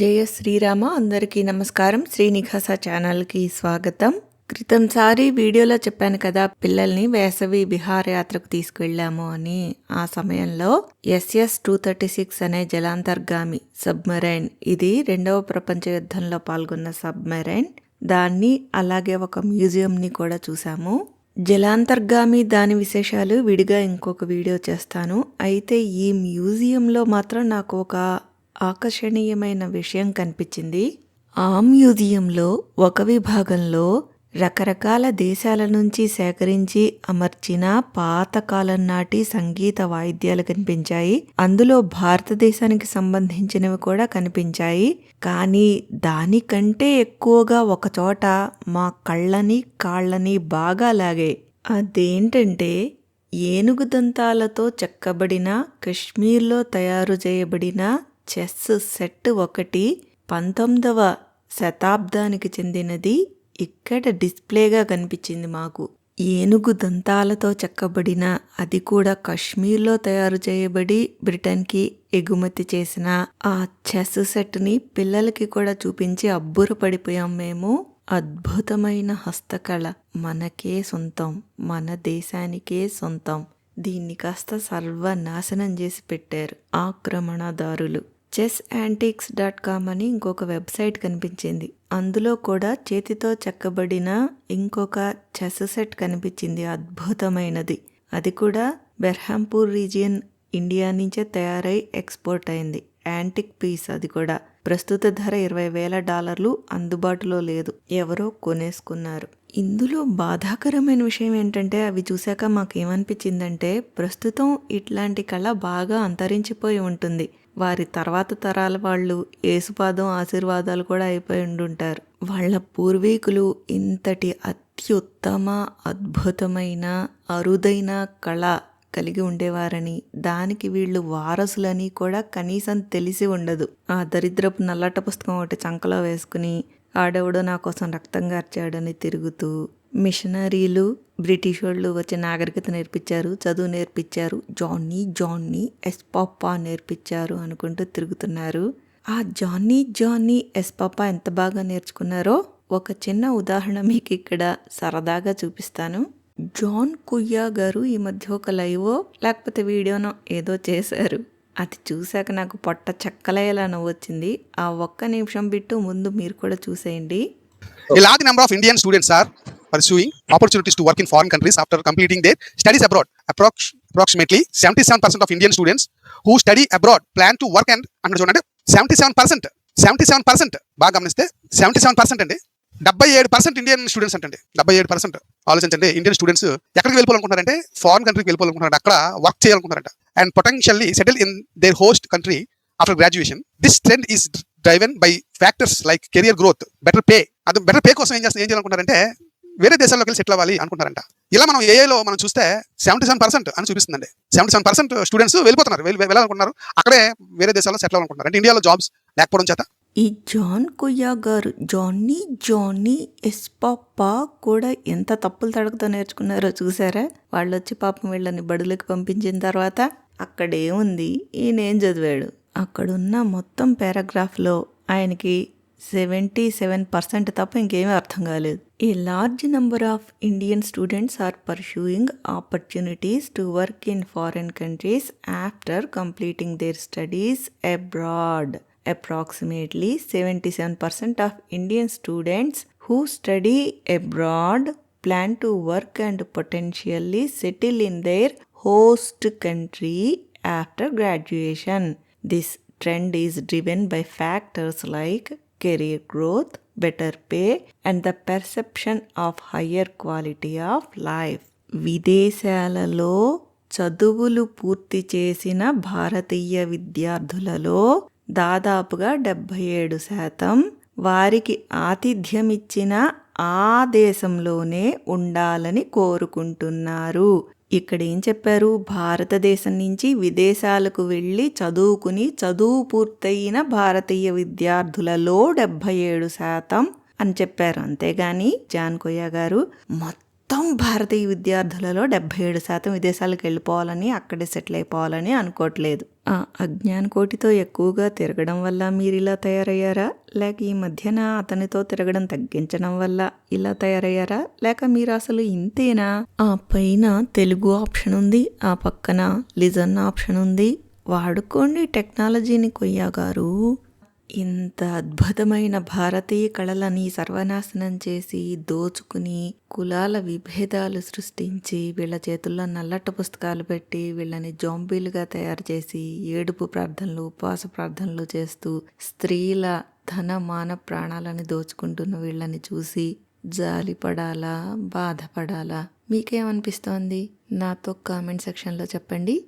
జయ శ్రీరామ అందరికీ నమస్కారం. శ్రీనివాస ఛానల్కి స్వాగతం. క్రితంసారి వీడియోలో చెప్పాను కదా పిల్లల్ని వేసవి విహారయాత్రకు తీసుకువెళ్ళాము అని. ఆ సమయంలో ఎస్ఎస్ టూ థర్టీ సిక్స్ అనే జలాంతర్గామి సబ్మెరైన్ ఇది రెండవ ప్రపంచ యుద్ధంలో పాల్గొన్న సబ్మెరైన్. దాన్ని అలాగే ఒక మ్యూజియంని కూడా చూసాము జలాంతర్గామి దాని విశేషాలు విడిగా ఇంకొక వీడియో చేస్తాను. అయితే ఈ మ్యూజియంలో మాత్రం నాకు ఒక ఆకర్షణీయమైన విషయం కనిపించింది. ఆ మ్యూజియంలో ఒక విభాగంలో రకరకాల దేశాల నుంచి సేకరించి అమర్చిన పాతకాలం నాటి సంగీత వాయిద్యాలు కనిపించాయి. అందులో భారతదేశానికి సంబంధించినవి కూడా కనిపించాయి. కానీ దానికంటే ఎక్కువగా ఒకచోట మా కళ్ళని కాళ్ళని బాగా లాగే అదేంటంటే ఏనుగు దంతాలతో చెక్కబడిన కశ్మీర్లో తయారు చేయబడిన చెస్ సెట్ ఒకటి పంతొమ్మిదవ శతాబ్దానికి చెందినది ఇక్కడ డిస్ప్లేగా కనిపించింది మాకు. ఏనుగు దంతాలతో చెక్కబడిన అది కూడా కశ్మీర్లో తయారు చేయబడి బ్రిటన్కి ఎగుమతి చేసిన ఆ చెస్ సెట్ని పిల్లలకి కూడా చూపించి అబ్బురపడిపోయాం మేము. అద్భుతమైన హస్తకళ. మనకే సొంతం. మన దేశానికే సొంతం. దీన్ని కాస్త సర్వనాశనం చేసి పెట్టారు ఆక్రమణదారులు. చెస్ యాంటిక్స్ డాట్ కామ్ అని ఇంకొక వెబ్సైట్ కనిపించింది. అందులో కూడా చేతితో చెక్కబడిన ఇంకొక చెస్ సెట్ కనిపించింది అద్భుతమైనది. అది కూడా బెర్హాంపూర్ రీజియన్ ఇండియా నుంచే తయారై ఎక్స్పోర్ట్ అయింది. యాంటిక్ పీస్ అది కూడా. ప్రస్తుత ధర ఇరవై వేల డాలర్లు అందుబాటులో లేదు. ఎవరో కొనేసుకున్నారు. ఇందులో బాధాకరమైన విషయం ఏంటంటే అవి చూశాక మాకేమనిపించిందంటే ప్రస్తుతం ఇట్లాంటి కళ బాగా అంతరించిపోయి ఉంటుంది. వారి తర్వాత తరాల వాళ్ళు ఏసుపాదం ఆశీర్వాదాలు కూడా అయిపోయి ఉండుంటారు. వాళ్ళ పూర్వీకులు ఇంతటి అత్యుత్తమ అద్భుతమైన అరుదైన కళ కలిగి ఉండేవారని దానికి వీళ్ళు వారసులని కూడా కనీసం తెలిసి ఉండదు. ఆ దరిద్రపు నల్లట పుస్తకం ఒకటి చంకలో వేసుకుని ఆడెవడో నా కోసం రక్తం గార్చాడని తిరుగుతూ మిషనరీలు బ్రిటిష్ వాళ్ళు వచ్చి నాగరికత నేర్పించారు చదువు నేర్పించారు. జాన్నీ జాన్నీ ఎస్ పాపా నేర్పించారు అనుకుంటూ తిరుగుతున్నారు. ఆ జాన్నీ జాన్నీ ఎస్ పాపా ఎంత బాగా నేర్చుకున్నారో ఒక చిన్న ఉదాహరణ మీకు ఇక్కడ సరదాగా చూపిస్తాను. జాన్ కుయ్యా గారు ఈ మధ్య ఒక లైవో లేకపోతే వీడియోనో ఏదో చేశారు. అది చూశాక నాకు పొట్ట చెక్కలయ్యేలా నవ్వొచ్చింది. ఆ ఒక్క నిమిషం బిట్టు ముందు మీరు కూడా చూసేయండి. A large number of Indian students are pursuing opportunities to work in foreign countries after completing their studies abroad. Approx- approximately 77% of Indian students who study abroad plan to work and అంటే చూడండి seventy seven percent seventy seven percent బాగా గమనిస్తే seventy seven percent అండి. డెబ్బై ఏడు percent Indian students అంటండి. డెబ్బై ఏడు పర్సెంట్ ఆలోచించండి ఇండియన్ స్టూడెంట్స్ ఎక్కడికి వెళ్ళిపోవాలనుకుంటారంటే ఫారెన్ కంట్రీకి వెళ్ళిపోవాలనుకుంటారంట అక్కడ work చేయాలనుకుంటారంట and potentially settle in their host country after graduation this trend is driven by factors like career growth better pay అది బెటర్ పే కోసం ఏం చేస్తారు ఏం చేయాలనుకుంటారంటే వేరే దేశాల్లోకి వెళ్ళి సెటిల్ అవ్వాలి అనుకుంటారంట ఇలా మనం ఏఐలో మనం చూస్తే సెవెంటీ సెవెన్ పర్సెంట్ అని చూపిస్తుందండి. సెవెంటీ సెవెన్ పర్సెంట్ స్టూడెంట్స్ వెళ్ళిపోతున్నారు. వెళ్ళి వెళ్ళాలనుకుంటున్నారు. అక్కడే వేరే దేశాల్లో సెటిల్ అవ్వాలనుకుంటున్నారు. అంటే ఇండియాలో జాబ్స్ లేకపోవడం చేత? ఈ జాన్ కుయ్యా గారు జానీ జానీ ఎస్ పాపా కూడా ఎంత తప్పులు తడకతో నేర్చుకున్నారో చూసారా? వాళ్ళు వచ్చి పాపం వీళ్ళని బడులకు పంపించిన తర్వాత అక్కడేముంది ఈయనేం చదివాడు? అక్కడున్న మొత్తం పారాగ్రాఫ్లో ఆయనకి సెవెంటీ సెవెన్ పర్సెంట్ తప్ప ఇంకేమీ అర్థం కాలేదు a large number of Indian students are pursuing opportunities to work in foreign countries after completing their studies abroad approximately 77% of Indian students who study abroad plan to work and potentially settle in their host country after graduation. This trend is driven by factors like career growth, better pay, and the perception of higher quality of life. విదేశాలలో చదువులు పూర్తి చేసిన భారతీయ విద్యార్థులలో దాదాపుగా డెబ్భై ఏడు శాతం వారికి ఆతిథ్యమిచ్చిన ఆ దేశంలోనే ఉండాలని కోరుకుంటున్నారు ఇక్కడ ఏం చెప్పారు? భారతదేశం నుంచి విదేశాలకు వెళ్ళి చదువుకుని చదువు పూర్తయిన భారతీయ విద్యార్థులలో డెబ్భై ఏడు శాతం అని చెప్పారు. అంతేగాని జాన్ కొయ్య గారు మొత్తం మొత్తం భారతీయ విద్యార్థులలో డెబ్బై ఏడు శాతం విదేశాలకు వెళ్ళిపోవాలని అక్కడే సెటిల్ అయిపోవాలని అనుకోవట్లేదు. ఆ అజ్ఞాన కోటితో ఎక్కువగా తిరగడం వల్ల మీరు ఇలా తయారయ్యారా? లేక ఈ మధ్యన అతనితో తిరగడం తగ్గించడం వల్ల ఇలా తయారయ్యారా? లేక మీరు అసలు ఇంతేనా? ఆ పైన తెలుగు ఆప్షన్ ఉంది ఆ పక్కన లిజన్ ఆప్షన్ ఉంది. వాడుకోండి టెక్నాలజీని కొయ్యా గారు. ఇంత అద్భుతమైన భారతీయ కళలని సర్వనాశనం చేసి దోచుకుని కులాల విభేదాలు సృష్టించి వీళ్ళ చేతుల్లో నల్లట పుస్తకాలు పెట్టి వీళ్ళని జోంబీలుగా తయారు చేసి ఏడుపు ప్రార్థనలు ఉపవాస ప్రార్థనలు చేస్తూ స్త్రీల ధన మాన ప్రాణాలని దోచుకుంటున్న వీళ్ళని చూసి జాలిపడాలా బాధపడాలా? మీకేమనిపిస్తోంది? నాతో కామెంట్ సెక్షన్లో చెప్పండి.